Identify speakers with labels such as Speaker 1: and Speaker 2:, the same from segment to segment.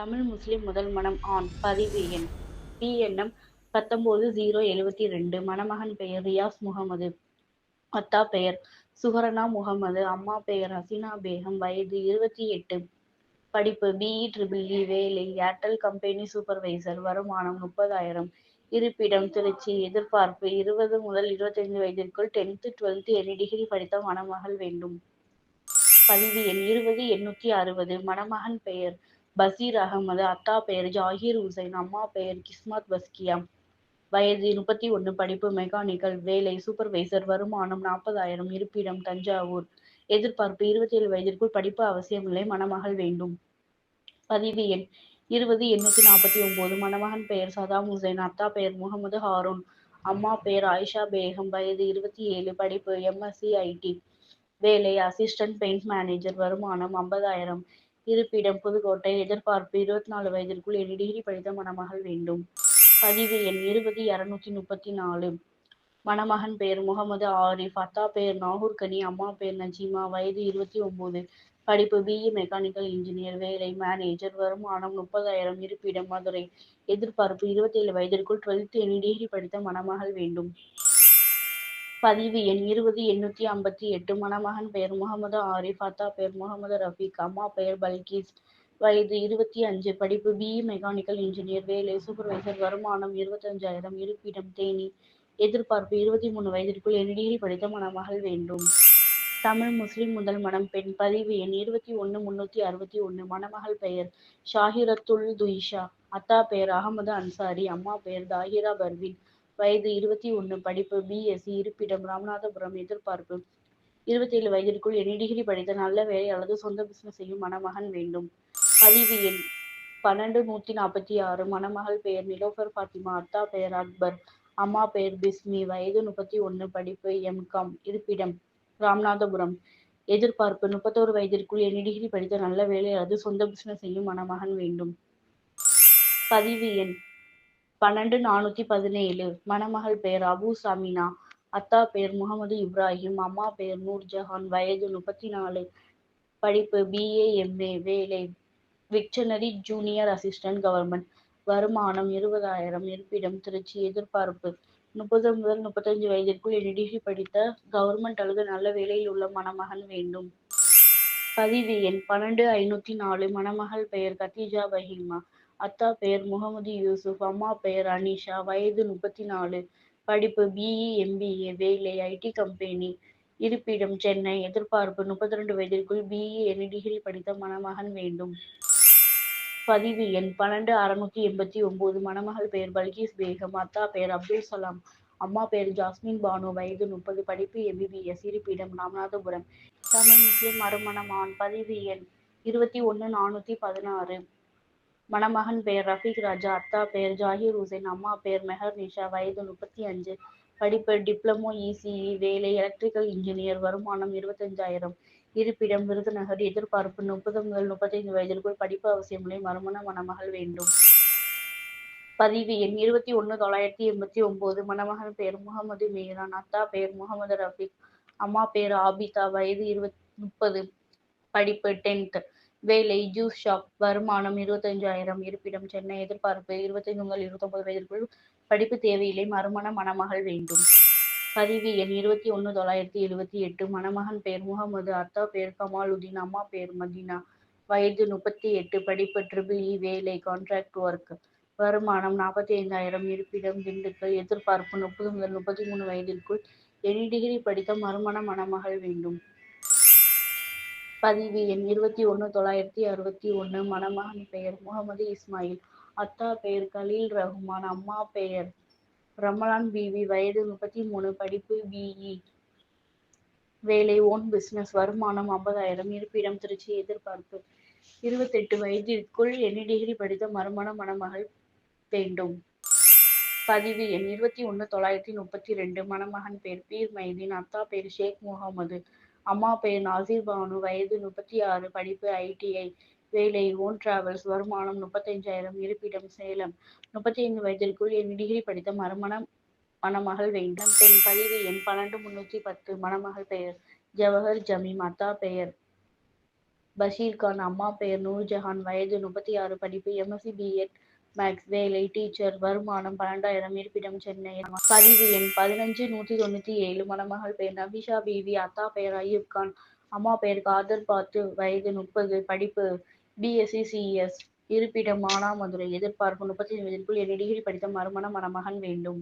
Speaker 1: தமிழ் முஸ்லிம் முதல் மணம் ஆண். பதிவு எண். பிஎன்எம் பத்தொம்போது ஜீரோ எழுவத்தி ரெண்டு. மணமகன் பெயர் ரியாஸ் முகமது. அத்தா பெயர் சுஹரனா முகமது. அம்மா பெயர் ஹசீனா பேகம். வயது இருபத்தி எட்டு. படிப்பு பிஇ ட்ரிபிள் இ வேலை. Airtel company supervisor. வருமானம் முப்பதாயிரம். இருப்பிடம் திருச்சி. எதிர்பார்ப்பு இருபது முதல் இருபத்தைந்து வயதிற்குள் டென்த்து டுவெல்த்து எனி டிகிரி படித்த மணமகள் வேண்டும். பதிவு எண் இருபது எண்ணூற்றி அறுபது. மணமகன் பெயர் பசீர் அகமது அத்தா பெயர் ஜாகிர் ஹுசைன் அம்மா பெயர் கிஸ்மத் பஸ்கியா வயது முப்பத்தி ஒன்று படிப்பு மெக்கானிக்கல் வேலை சூப்பர்வைசர் வருமானம் நாற்பதாயிரம் இருப்பிடம் தஞ்சாவூர். எதிர்பார்ப்பு இருபத்தி ஏழு வயதிற்குள் படிப்பு அவசியமில்லை மணமகள் வேண்டும். பதிவு எண் இருபது எண்ணூத்தி நாற்பத்தி ஒன்பது மணமகன் பெயர் சதாம் ஹுசைன் அத்தா பெயர் முகமது ஹாரூன் அம்மா பெயர் ஆயிஷா பேகம் வயது இருபத்தி ஏழு படிப்பு எம்எஸ்சி ஐடி வேலை அசிஸ்டன்ட் பெயிண்ட் மேனேஜர் வருமானம் ஐம்பதாயிரம். இருப்பிடம் புதுக்கோட்டை எதிர்பார்ப்பு இருபத்தி நாலு வயதிற்குள் ஏழு டிகிரி படித்த மணமகள் வேண்டும். பதிவு எண் இருபது இரநூத்தி முப்பத்தி நாலு. மணமகன் பெயர் முகமது ஆரிஃப் அத்தா பெயர் நாகூர்கனி அம்மா பெயர் நஜீமா வயது இருபத்தி ஒன்பது. படிப்பு பிஇ மெக்கானிக்கல் இன்ஜினியர் வேலை மேனேஜர் வருமானம் முப்பதாயிரம். இருப்பிடம் மதுரை. எதிர்பார்ப்பு இருபத்தேழு வயதிற்குள் டுவெல்த் எனி டிகிரி படித்த மணமகள் வேண்டும். பதிவு எண் இருபது எண்ணூற்றி ஐம்பத்தி எட்டு. மணமகன் பெயர் முகமது ஆரிஃப் அத்தா பெயர் முகமது ரஃபீக் அம்மா பெயர் பல்கீஸ். வயது இருபத்தி அஞ்சு. படிப்பு பிஇ மெக்கானிக்கல் இன்ஜினியர் வேலை சூப்பர்வைசர் வருமானம் இருபத்தஞ்சாயிரம். இருப்பிடம் தேனி. எதிர்பார்ப்பு இருபத்தி மூணு வயதிற்குள் எனி டிகிரி படித்த மணமகள் வேண்டும். தமிழ் முஸ்லிம் முதல் மணம் பெண். பதிவு எண் இருபத்தி ஒன்று முன்னூற்றி அறுபத்தி ஒன்று மணமகள் பெயர் ஷாஹிரத்துல் துயிஷா. அத்தா பெயர் அகமது அன்சாரி. அம்மா பெயர் தாஹிரா பர்வின். வயது இருபத்தி ஒன்று படிப்பு பிஎஸ்சி இருப்பிடம் ராமநாதபுரம் எதிர்பார்ப்பு. இருபத்தேழு வயதிற்குள் எனி டிகிரி படித்த நல்ல வேலை அல்லது சொந்த பிசினஸ் செய்யும் மணமகன் வேண்டும். பதிவு எண் பன்னெண்டு நூற்றி நாற்பத்தி ஆறு. மணமகள் பெயர் நிலோஃபர் ஃபாத்திமா அத்தா பெயர் அக்பர் அம்மா பெயர் பிஸ்மி வயது முப்பத்தி ஒன்று படிப்பு எம்காம் இருப்பிடம் ராமநாதபுரம். எதிர்பார்ப்பு முப்பத்தோரு வயதிற்குள் எனி டிகிரி படித்த நல்ல வேலை அல்லது சொந்த பிசினஸ் செய்யும் மணமகன் வேண்டும். பதிவு எண் பன்னெண்டு நானூத்தி பதினேழு. மணமகள் பெயர் அபு சாமினா அத்தா பெயர் முகமது இப்ராஹிம் அம்மா பெயர் நூர்ஜஹான் வயது முப்பத்தி நாலு படிப்பு பிஏ எம்ஏ வேலை. விக்ஷனரி ஜூனியர் அசிஸ்டன்ட் கவர்மெண்ட் வருமானம் இருபதாயிரம். இருப்பிடம் திருச்சி. எதிர்பார்ப்பு. முப்பது முதல் முப்பத்தஞ்சு வயதிற்குள் எனி டிகிரி படித்த கவர்மெண்ட் அல்லது நல்ல வேலையில் உள்ள மணமகன் வேண்டும். பதிவு எண் பன்னெண்டு ஐநூத்தி நாலு. மணமகள் பெயர் கத்தீஜா பஹிமா. அத்தா பெயர் முகமது யூசுப் அம்மா பெயர் அனிஷா வயது முப்பத்தி நாலு படிப்பு பிஇ எம்பிஏ வேலை ஐடி கம்பெனி இருப்பிடம் சென்னை எதிர்பார்ப்பு முப்பத்தி ரெண்டு வயதிற்குள் பிஇ எனி டிகிரி படித்த மணமகன் வேண்டும். பதிவு எண் பன்னெண்டு அறுநூத்தி எண்பத்தி ஒன்பது மணமகள் பெயர் பல்கீஸ் பேகம் அத்தா பெயர் அப்துல் சலாம் அம்மா பெயர் ஜாஸ்மின் பானு வயது முப்பது படிப்பு எம்பிபிஎஸ் இருப்பிடம் ராமநாதபுரம். தமிழ் முஸ்லிம் மறுமணமான் பதிவு எண் இருபத்தி ஒன்று நானூற்றி பதினாறு. மணமகன் பெயர் ரஃபீக் ராஜா அத்தா பெயர் ஜாகிர் ஹுசைன் அம்மா பெயர் மெஹர் நிஷா. வயது முப்பத்தி அஞ்சு. படிப்பு டிப்ளமோ இசிஇ வேலை எலக்ட்ரிக்கல் இன்ஜினியர் வருமானம் இருபத்தஞ்சாயிரம். இருப்பிடம் விருதுநகர். எதிர்பார்ப்பு முப்பது முதல் முப்பத்தைந்து வயதிற்குள் படிப்பு அவசியமில்லை மறுமண மணமகள் வேண்டும். பதிவு எண் இருபத்தி ஒன்று தொள்ளாயிரத்தி எண்பத்தி ஒன்பது. மணமகன் பெயர் முகமது மீரான் அத்தா பெயர் முகமது ரஃபீக் அம்மா பெயர் ஆபிதா. வயது இருபத் முப்பது. படிப்பு டென்த். வேலை ஜூஸ் ஷாப் வருமானம் இருபத்தஞ்சாயிரம் இருப்பிடம் சென்னை எதிர்பார்ப்பு இருபத்தைந்து முதல் இருபத்தொன்பது வயதிற்குள் படிப்பு தேவையில்லை மறுமண மணமகள் வேண்டும். பதிவு எண் இருபத்தி ஒன்று தொள்ளாயிரத்தி எழுபத்தி எட்டு மணமகன் பெயர் முகமது அத்தா பெயர் கமாலுதீன் அம்மா பெயர் மதீனா. வயது முப்பத்தி எட்டு படிப்பு ட்ரிபிள் இ வேலை கான்ட்ராக்ட் ஒர்க் வருமானம் நாற்பத்தி ஐந்தாயிரம் இருப்பிடம் திண்டுக்கல் எதிர்பார்ப்பு முப்பது முதல் முப்பத்தி மூணு வயதிற்குள் எனி டிகிரி படித்த மறுமண மணமகள் வேண்டும். பதிவு எண் இருபத்தி ஒன்று தொள்ளாயிரத்தி அறுபத்தி ஒன்று மணமகன் பெயர் முகமது இஸ்மாயில். அத்தா பெயர் கலீல் ரஹ்மான் அம்மா பெயர் ரமலான் பிவி வயது முப்பத்தி மூணு படிப்பு பிஇ. வேலை ஓன் பிசினஸ் வருமானம் ஐம்பதாயிரம் இருப்பிடம் திருச்சி எதிர்பார்ப்பு. இருபத்தெட்டு வயதிற்குள் எனி டிகிரி படித்த மறுமண மணமகள் வேண்டும். பதிவு எண் இருபத்தி ஒன்று தொள்ளாயிரத்தி முப்பத்தி ரெண்டு மணமகன் பெயர் பீர் மைதீன் அத்தா பெயர் ஷேக் முகமது. அம்மா பெயர் நாசிர் பானு வயது முப்பத்தி ஆறு படிப்பு ஐடிஐ வேலை ஓன் டிராவல்ஸ் வருமானம் முப்பத்தைந்தாயிரம் இருப்பிடம் சேலம். முப்பத்தி ஐந்து வயதிற்குள் என் டிகிரி படித்த மறுமணம் மணமகள் வேண்டும். பெண் பதிவு எண் பன்னெண்டு முன்னூற்றி பத்து மணமகள் பெயர் ஜவஹர் ஜமீம் அத்தா பெயர். பஷீர் கான் அம்மா பெயர் நூர்ஜஹான் வயது முப்பத்தி ஆறு படிப்பு M S C B Ed maths வேலை டீச்சர் வருமானம் பன்னெண்டாயிரம் இருப்பிடம் சென்னை. பதிவு எண் பதினஞ்சு நூத்தி தொண்ணூத்தி ஏழு. மணமகள் பெயர் நபிஷா பிவி அத்தா பெயர் அய்யூப் கான். அம்மா பெயர் காதர் பாத்து வயது முப்பது. படிப்பு பிஎஸ்சி சிஎஸ் இருப்பிடம் மானாமதுரை. எதிர்பார்ப்பு முப்பத்தி ஐந்திற்குள் என் டிகிரி படித்த மறுமண மணமகன் வேண்டும்.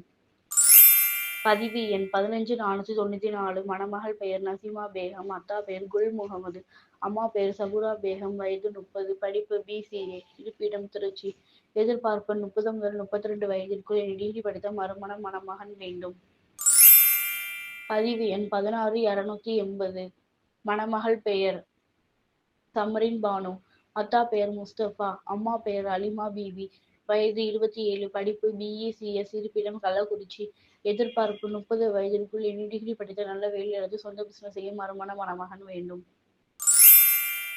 Speaker 1: பதிவு எண் பதினஞ்சு நானூற்றி தொண்ணூற்றி நாலு. மணமகள் பெயர் நசீமா பேகம் அத்தா பெயர் குல் முகமது அம்மா பெயர் சபுரா பேகம் வயது முப்பது படிப்பு பிசிஏ இருப்பிடம் திருச்சி. எதிர்பார்ப்பு முப்பது முதல் முப்பத்தி ரெண்டு வயதிற்குள் என் டிகிரி படித்த மறுமண மணமகன் வேண்டும். பதிவு எண் பதினாறு இருநூத்தி எண்பது. மணமகள் பெயர் சமரின் பானு. அத்தா பெயர் முஸ்தபா. அம்மா பெயர் அலிமா பிபி. வயது இருபத்தி ஏழு படிப்பு பிஇசிஎஸ் e, இருப்பிடம் கள்ளக்குறிச்சி. எதிர்பார்ப்பு முப்பது வயதிற்குள் என் டிகிரி படித்த நல்ல வேலை அல்லது சொந்த பிசினஸ் செய்ய மறுமண மணமகன் வேண்டும்.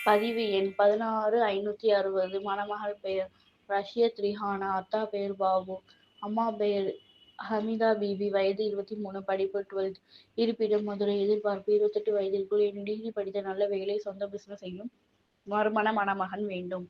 Speaker 1: பதிவு எண் பதினாறு ஐநூத்தி அறுபது. மணமகள் பெயர் ரஷ்யத் ரிஹானா அத்தா பெயர் பாபு. அம்மா பெயர் ஹமிதா பிபி. வயது இருபத்தி மூணு. படிப்பு டுவெல்த் இருப்பிடம் மதுரை எதிர்பார்ப்பு இருபத்தெட்டு வயதிற்குள் என் டிகிரி படித்த நல்ல வேலை சொந்த பிசினஸ் செய்யும் மறுமண மணமகன் வேண்டும்.